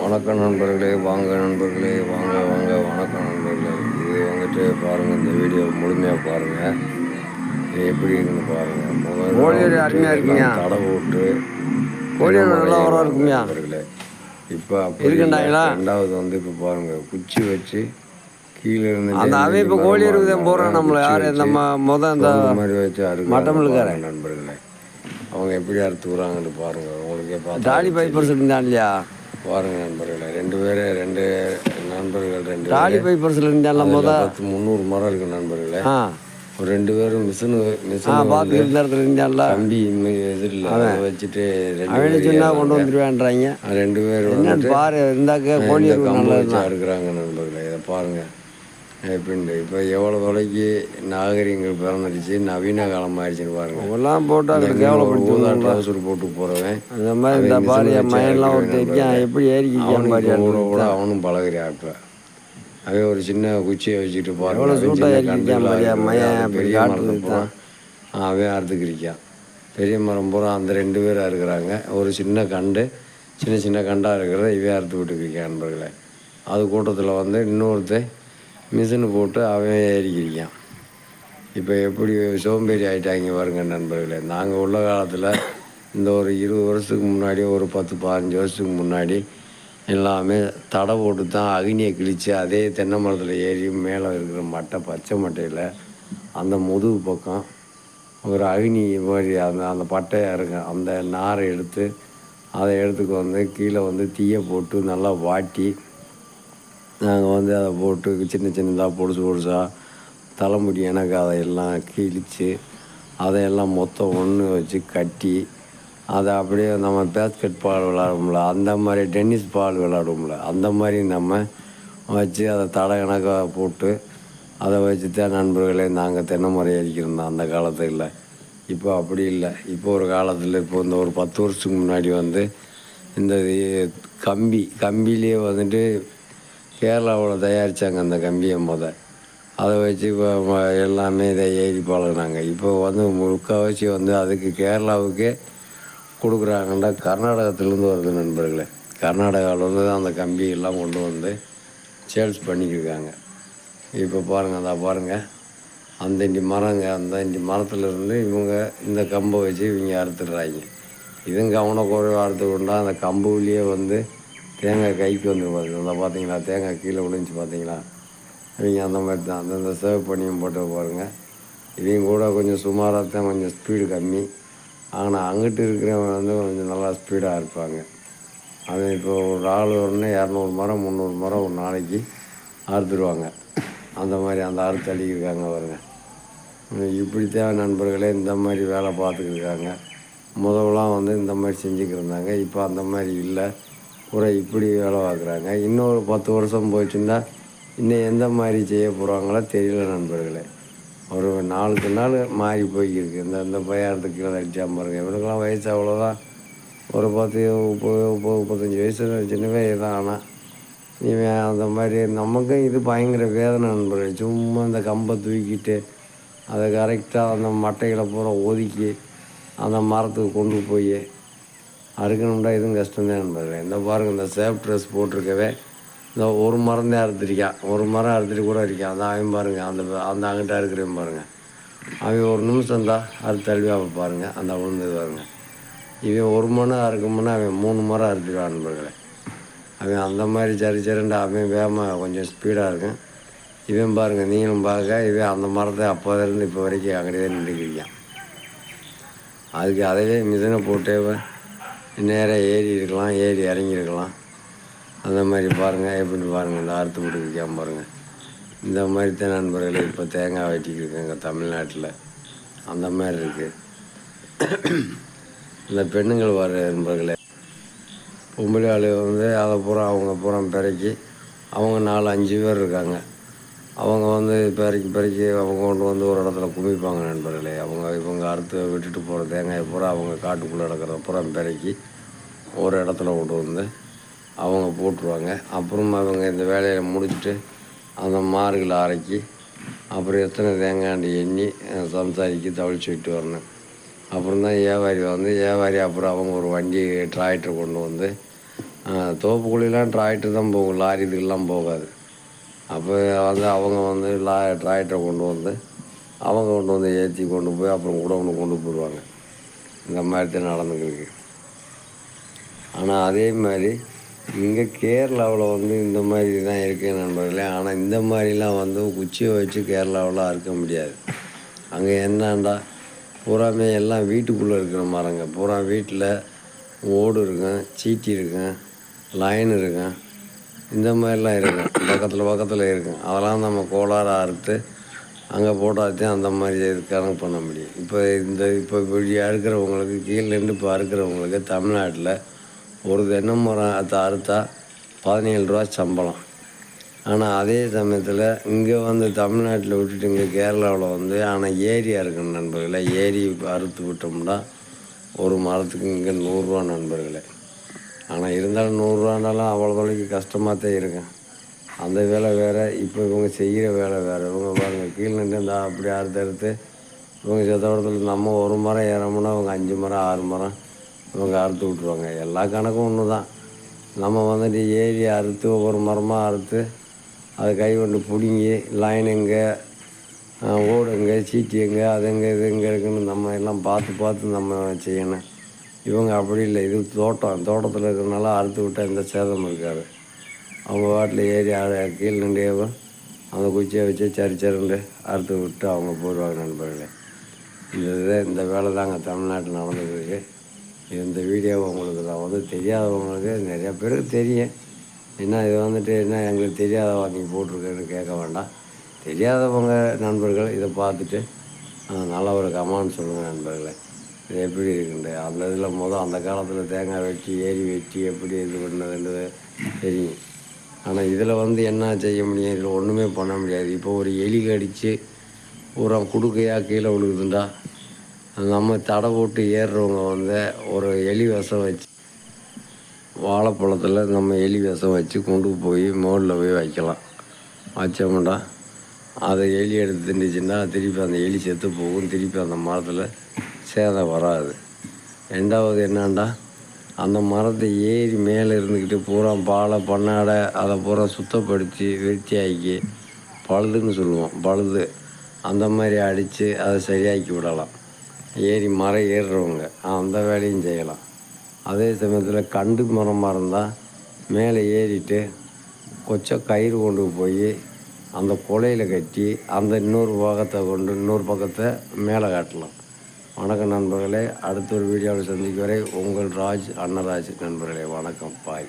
வணக்கம் நண்பர்களே வாங்க நண்பர்களே வாங்க வாங்க வணக்கம் நண்பர்களே இது வந்துட்டு பாருங்கள் இந்த வீடியோ முழுமையாக பாருங்கள் இது எப்படி இருக்குன்னு பாருங்கள் முதல்ல கோழியோட வந்துட்டு அருமையா இருக்குங்க. தடை போட்டு கோழியோட நல்லா உரம் இருக்குங்கய்யா. நண்பர்களே இப்போ இருக்குண்டாங்களா? ரெண்டாவது வந்து இப்போ பாருங்கள் குச்சி வச்சு கீழே இருந்து அந்த அவன் இப்போ கோழி இருக்குதான் போடுறான் நம்மளை யார் நம்ம முத இந்த மாதிரி வச்சு அறுக்கிறாங்க மட்டமிழுக்காரன். நண்பர்களே அவங்க எப்படி அறுத்துக்கிறாங்கன்னு பாருங்க டாலி பைப்பர் இருந்தான் இல்லையா? பாருங்க நண்பர்களே ரெண்டு பேர் ரெண்டு நண்பர்கள் ரெண்டு டாலி பேரு. பைப்பர்ஸ் இருந்தான்ல அதுல முத பத்து முந்நூறு மரம் இருக்கு நண்பர்களே. ஒரு ரெண்டு பேரும் மிஷினு மிஷின் பார்த்து இருந்த இடத்துல இருந்தான்ல கம்பி எதிரில் அதை வச்சுட்டு ரெண்டு அவனு சொன்னா கொண்டு ஏறுறாங்க. வந்துருவேன்றாங்க. ரெண்டு பேர் என்னன்னு வந்துட்டு பாரு இருந்தாக்க கோழி நல்லா வச்சு அறுக்குறாங்க நண்பர்களே இதை பாருங்க. எப்படின்ட்டு இப்போ எவ்வளோ தொலைக்கு நாகரிகங்கள் பிறந்துடுச்சு நவீன காலம் ஆயிடுச்சுன்னு பாருங்க. எல்லாம் போட்டு அங்கே ஊதா கேவலப்படுத்தி ட்ரௌசர் போட்டு போகிறவன் அந்த மாதிரி இந்த அவன் பாரு மிஷின் என் வச்சு மயன்லாம் ஒரு அறுக்கிறான் தைக்கான் நண்பர்களே. எப்படி அவனுக்கு கூட கூட அவனும் பழகுறான் இப்போ. அவன் ஒரு சின்ன குச்சியை வச்சுட்டு எவ்வளோ அவன் பாரியா, பெரிய அறுத்துக்கிறிக்கான் பெரிய மரம் பூரா அந்த ரெண்டு பேர் அறுக்குறாங்க. ஒரு சின்ன கண்டு சின்ன சின்ன கண்டாக இருக்கிறத இவன் அறுத்து விட்டுக்கிறிக்கான் நண்பர்களே. அது கூட்டத்தில் வந்து இன்னொருத்தன் மிஷினு போட்டு அவன் ஏறிக்கிறான் இப்போ எப்படி சோம்பேறி ஆகிட்டாங்க பாருங்க நண்பர்களே. நாங்கள் உள்ள காலத்தில் இந்த ஒரு இருபது வருஷத்துக்கு முன்னாடி ஒரு பத்து பதினஞ்சு வருஷத்துக்கு முன்னாடி எல்லாமே தடை போட்டு தான் அக்னியை கிழித்து அதே தென்னை மரத்தில் ஏறி மேலே இருக்கிற மட்டை பச்சை மட்டையில் அந்த முதுகு பக்கம் ஒரு அக்னி மாதிரி அந்த அந்த பட்டையாக இருக்கும் அந்த நாரை எடுத்து அதை எடுத்துக்கு வந்து கீழே வந்து தீயை போட்டு நல்லா வாட்டி நாங்கள் வந்து அதை போட்டு சின்ன சின்னதாக பொடிசு பொடிசாக தலைமுடி எனக்கு அதையெல்லாம் கிழித்து அதையெல்லாம் மொத்தம் ஒன்று வச்சு கட்டி அதை அப்படியே நம்ம பேஸ்கெட் பால் விளாடுவோம்ல அந்த மாதிரி டென்னிஸ் பால் விளாடுவோம்ல அந்த மாதிரி நம்ம வச்சு அதை தடை கணக்காக போட்டு அதை வச்சு தான் நண்பர்களே நாங்கள் தென்னை மரம் ஏறிக்கிருந்தோம் அந்த காலத்தில் இப்போ அப்படி இல்லை. இப்போ ஒரு காலத்தில் இப்போ இந்த ஒரு பத்து வருஷத்துக்கு முன்னாடி வந்து இந்த இது கம்பி கம்பிலேயே வந்துட்டு கேரளாவில் தயாரித்தாங்க அந்த கம்பியை முத. அதை வச்சு இப்போ எல்லாமே இதை ஏறி பழகுனாங்க. இப்போ வந்து முக்கால்வாசி வந்து அதுக்கு கேரளாவுக்கே கொடுக்குறாங்கன்னா கர்நாடகத்துலேருந்து வருது நண்பர்களே. கர்நாடகாவிலேருந்து தான் அந்த கம்பி எல்லாம் கொண்டு வந்து சேல்ஸ் பண்ணிக்கிருக்காங்க. இப்போ பாருங்கள் அதை பாருங்கள் அந்த இண்டி மரங்க அந்த இண்டி மரத்துலேருந்து இவங்க இந்த கம்பை வச்சு இவங்க அறுத்துடுறாங்க. இதுவும் கவனக்குறைவாக அறுத்து கொண்டா அந்த கம்புலேயே வந்து தேங்காய் கைக்கு வந்து பார்த்தீங்களா பார்த்தீங்களா? தேங்காய் கீழே விழுந்துச்சு பார்த்தீங்களா? இவங்க அந்த மாதிரி தான். அந்தந்த சேவ் பண்ணியும் போட்டு பாருங்க. இவங்க கூட கொஞ்சம் சுமாராக தான் கொஞ்சம் ஸ்பீடு கம்மி. ஆனால் அங்கிட்டு இருக்கிறவங்க வந்து கொஞ்சம் நல்லா ஸ்பீடாக இருப்பாங்க. அது இப்போ ஒரு ஆள் வரணுன்னா இரநூறு மரம் முந்நூறு மரம் ஒரு நாளைக்கு அறுத்துடுவாங்க அந்த மாதிரி அந்த அறுத்து அடிக்கிருக்காங்க இப்படி இப்படித்தான் நண்பர்களே இந்த மாதிரி வேலை பார்த்துக்கிருக்காங்க முதல்லாம் வந்து இந்த மாதிரி செஞ்சுக்கிருந்தாங்க இப்போ அந்த மாதிரி இல்லை. பூரா இப்படி வேலை பார்க்குறாங்க. இன்னொரு பத்து வருஷம் போயிடுச்சுருந்தா இன்னும் எந்த மாதிரி செய்ய போகிறாங்களோ தெரியல நண்பர்களே. ஒரு நாளுக்கு நாள் மாறி போய்க்கிருக்கு. இந்த இந்த பையாரத்துக்கு கீழே அடிச்சா பாருங்கள் இவனுக்கெல்லாம் வயசு அவ்வளோதான். ஒரு பத்து முப்பது முப்பது முப்பத்தஞ்சு வயசு சின்னவே தான் ஆனால் இவன் அந்த மாதிரி நமக்கும் இது பயங்கர வேதனை நண்பர்கள். சும்மா அந்த கம்பை தூக்கிட்டு அதை கரெக்டாக அந்த மட்டைகளை பூரா ஒதுக்கி அந்த மரத்துக்கு கொண்டு போய் அறுக்கணும்டா இதுவும் கஷ்டம்தான் நண்பர்களே இந்த பாருங்கள் இந்த சேஃப் ட்ரெஸ் போட்டிருக்கவே இந்த ஒரு மரம் தான் அறுத்துருக்கான் ஒரு மரம் அறுத்துட்டு கூட இருக்கா. அந்த அவன் பாருங்கள் அந்த அந்த அங்கிட்ட அறுக்கிறவன் பாருங்கள் அவன் ஒரு நிமிஷம் தான் அறுத்து தழுவி அவன் பாருங்கள் அந்த விழுந்தது பாருங்க. இவன் ஒரு மரம் அறுக்கும்னா அவன் மூணு மரம் அறுத்துருவான் நண்பர்களே. அவன் அந்த மாதிரி சரி சரிண்டு அவன் வேகமாக கொஞ்சம் ஸ்பீடாக இருக்கும் இவன் பாருங்கள் நீங்களும் பார்க்க இவன் அந்த மரத்தை அப்போதிருந்து இப்போ வரைக்கும் அங்கேயே நின்றுக்கிறியான் அதுக்கு அதவே மிதனை போட்டேவன் நேராக ஏறி இருக்கலாம் ஏறி இறங்கியிருக்கலாம். அந்த மாதிரி பாருங்கள் எப்படி பாருங்கள் இந்த அறுத்து கொடுக்கலாம் பாருங்கள் இந்த மாதிரி தான் நண்பர்களே இப்போ தேங்காய் வெட்டிக்கிட்டு இருக்காங்க தமிழ்நாட்டில். அந்த மாதிரி இருக்குது இந்த பெண்ணுங்கள் வர நண்பர்களே பொம்பளை ஆளு வந்து அதை பூரா அவங்க பூரா பிறக்கி அவங்க நாலு அஞ்சு பேர் இருக்காங்க. அவங்க வந்து பிறக்கி பிறக்கி அவங்க கொண்டு வந்து ஒரு இடத்துல குமிப்பாங்க நண்பர்களே. அவங்க இவங்க அறுத்து விட்டுட்டு போகிற தேங்காயை பூரா அவங்க காட்டுக்குள்ளே நடக்கிறத பூரா பிறக்கி ஒரு இடத்துல கொண்டு வந்து அவங்க போட்டுருவாங்க. அப்புறம் அவங்க இந்த வேலையை முடிச்சுட்டு அந்த மார்களை அரைக்கி அப்புறம் எத்தனை தேங்காண்டி எண்ணி சம்சாரிக்கி சம்சாரிக்கு தவிழ்ச்சி விட்டு வரணும். அப்புறம் தான் வியாபாரி வந்து வியாபாரி அப்புறம் அவங்க ஒரு வண்டி டிராக்டர் கொண்டு வந்து தோப்புக்குழிலாம் டிராக்டர் தான் போகும் லாரி இதுக்கெல்லாம் போகாது. அப்போ வந்து அவங்க வந்து லா டிராக்டரை கொண்டு வந்து அவங்க கொண்டு வந்து ஏற்றி கொண்டு போய் அப்புறம் கூட ஒன்று கொண்டு போயிடுவாங்க. இந்த மாதிரி தான் நடந்துக்கிருக்கு ஆனால் அதே மாதிரி இங்கே கேரளாவில் வந்து இந்த மாதிரி தான் இருக்குது நண்பர்களே. ஆனால் இந்த மாதிரிலாம் வந்து குச்சியை வச்சு கேரளாவில் அறுக்க முடியாது. அங்கே என்னண்டா? பூராமே எல்லாம் வீட்டுக்குள்ளே இருக்கிற மரங்க. பூரா வீட்டில் ஓடு இருக்கும் சீட்டி இருக்கும் லைன் இருக்கும். இந்த மாதிரிலாம் இருக்கும். பக்கத்தில் பக்கத்தில் இருக்கும். அதெல்லாம் நம்ம கோளாறு அறுத்து அங்கே போட்டாதான் அந்த மாதிரி இதுக்கான கணக்கு பண்ண முடியும். இப்போ இந்த இப்போ இப்படி அறுக்கிறவங்களுக்கு கீழேருந்து இப்போ அறுக்கிறவங்களுக்கு தமிழ்நாட்டில் ஒரு தென்னை மரம் அதை அறுத்தா பதினேழு ரூபா சம்பளம். ஆனால் அதே சமயத்தில் இங்கே வந்து தமிழ்நாட்டில் விட்டுட்டு இங்கே கேரளாவில் வந்து ஆனால் ஏரியா இருக்கணும் நண்பர்களே. ஏரி அறுத்து விட்டோம்னா ஒரு மரத்துக்கு இங்கே நூறுரூவா நண்பர்களே. ஆனால் இருந்தாலும் நூறுரூவானாலும் அவ்வளோ தொலைக்கு கஷ்டமாக தான் இருக்கும் அந்த வேலை வேறு இப்போ இவங்க செய்கிற வேலை வேறு. இவங்க பாருங்கள் கீழே நின்று இந்த அப்படி அறுத்து அறுத்து இவங்க செத்தவடத்தில் நம்ம ஒரு மரம் ஏறோம்னா அவங்க அஞ்சு மரம் ஆறு மரம் இவங்க அறுத்து விட்ருவாங்க எல்லா கணக்கும் ஒன்று தான் நம்ம வந்துட்டு ஏறி அறுத்து ஒவ்வொரு மரமாக அறுத்து அதை கை கொண்டு பிடுங்கி லைன் எங்கே ஓடு எங்கே சீட்டி எங்கே அது எங்கே இது எங்கே இருக்குன்னு நம்ம எல்லாம் பார்த்து பார்த்து நம்ம செய்யணும். இவங்க அப்படி இல்லை. இது தோட்டம். தோட்டத்தில் இருக்கிறனால அறுத்து விட்டால் எந்த சேதம் இருக்காது. அவங்க வாட்டில் ஏறி அ- கீழே நின்று அந்த குச்சியை வச்சு சரி சரிண்டு அறுத்து விட்டு அவங்க போயிடுவாங்க நண்பர்களே. இந்த இந்த வேலை தாங்க தமிழ்நாட்டில் நடந்துருக்கு இந்த வீடியோ உங்களுக்கு நான் வந்து தெரியாதவங்களுக்கு நிறையா பேருக்கு தெரியும். என்ன இது வந்துட்டு என்ன எங்களுக்கு தெரியாதவா நீங்கள் போட்டிருக்கேன்னு கேட்க வேண்டாம். தெரியாதவங்க நண்பர்கள் இதை பார்த்துட்டு நல்ல ஒரு கமான்னு சொல்லுங்கள் நண்பர்களே. இது எப்படி இருக்குண்டு? அந்த இதில் முதல் அந்த காலத்தில் தேங்காய் வெட்டி ஏரி வெட்டி எப்படி இது பண்ணதுன்றது தெரியும். ஆனால் இதில் வந்து என்ன செய்ய முடியும்? இதில் ஒன்றுமே பண்ண முடியாது. இப்போ ஒரு எலி கடித்து பூரா குடுக்கையாக கீழே விழுகுதுண்டா. நம்ம தடை போட்டு ஏறுறவங்க வந்து ஒரு எலி விஷம் வச்சு வாழைப்பழத்தில் நம்ம எலி விஷம் வச்சு கொண்டு போய் மோடில் போய் வைக்கலாம். வச்சோம்னா அதை எலி எடுத்து திண்டுச்சுன்னா திருப்பி அந்த எலி செத்து போகும். திருப்பி அந்த மரத்தில் சேதம் வராது. ரெண்டாவது என்னண்டா? அந்த மரத்தை ஏறி மேலே இருந்துக்கிட்டு பூரா பாலை பண்ணாடை அதை பூரா சுத்தப்படுத்தி வெட்டியாக்கி பழுதுன்னு சொல்லுவோம். பழுது. அந்த மாதிரி அடித்து அதை சரியாக்கி விடலாம். ஏறி மரம் ஏறுறவங்க. அந்த வேலையும் செய்யலாம். அதே சமயத்தில் கண்டு மரமாக இருந்தால் மேலே ஏறிட்டு கொச்சம் கயிறு கொண்டு போய் அந்த குலையில் கட்டி அந்த இன்னொரு பாகத்தை கொண்டு இன்னொரு பக்கத்தை மேலே காட்டலாம். வணக்கம் நண்பர்களே. அடுத்த ஒரு வீடியோவில் சந்திக்கும் வரை உங்கள் ராஜ் அன்னராஜ் நண்பர்களே. வணக்கம். பாய்.